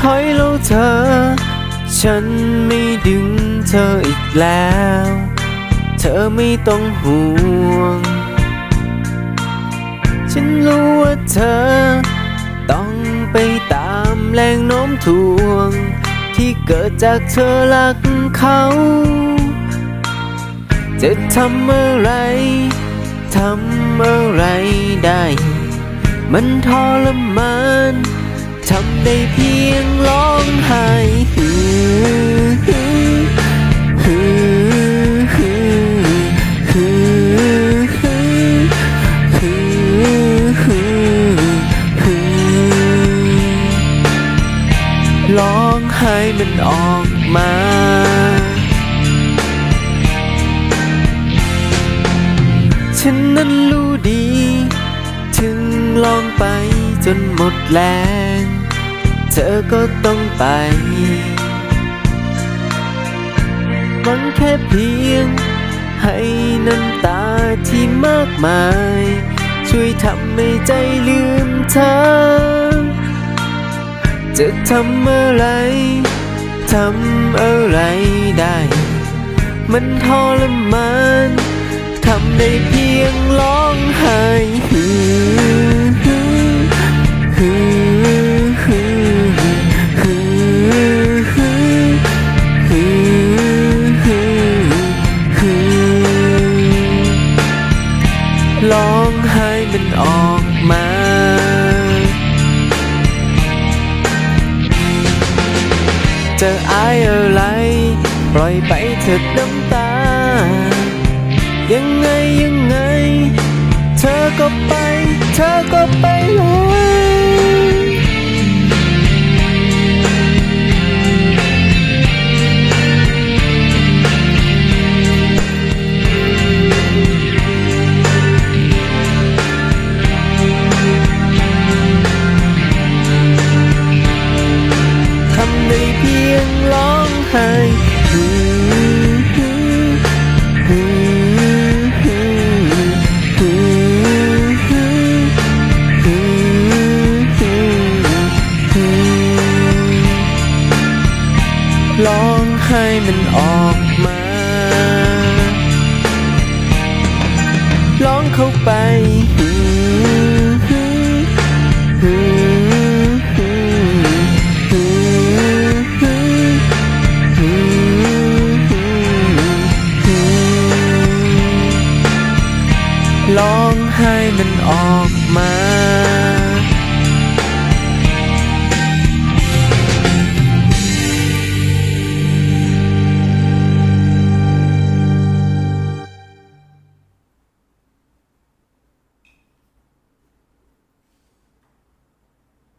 ถอยแล้วเธอ ฉันไม่ดึงเธออีกแล้ว เธอไม่ต้องห่วง ฉันรู้ว่าเธอ ต้องไปตามแรงโน้มถ่วง ที่เกิดจากเธอรักเขา จะทำอะไรทำอะไรได้ มันทรมาน ทำได้เพียงร้องไห้ฮือฮือฮือฮือฮือฮือฮือฮือฮือร้องไห้มันออกมาฉันนั้นรู้ดี ถึงลองไปจนหมดแรง เธอก็ต้องไปมันแค่เพียง ให้น้ำตาที่มากมาย ช่วยทำให้ใจลืมเธอ จะทำอะไร ทำอะไรได้ มันทรมาน ทำได้เพียงร้องไห้ ออกมาจะอายอะไร ปล่อยไปเถิดน้ำตา ยังไงยังไง เธอก็ไป เธอก็ไปเลย พียงร้องไห้ร้องให้มันออกมา ร้องเข้าไป ลองให้มันออกมา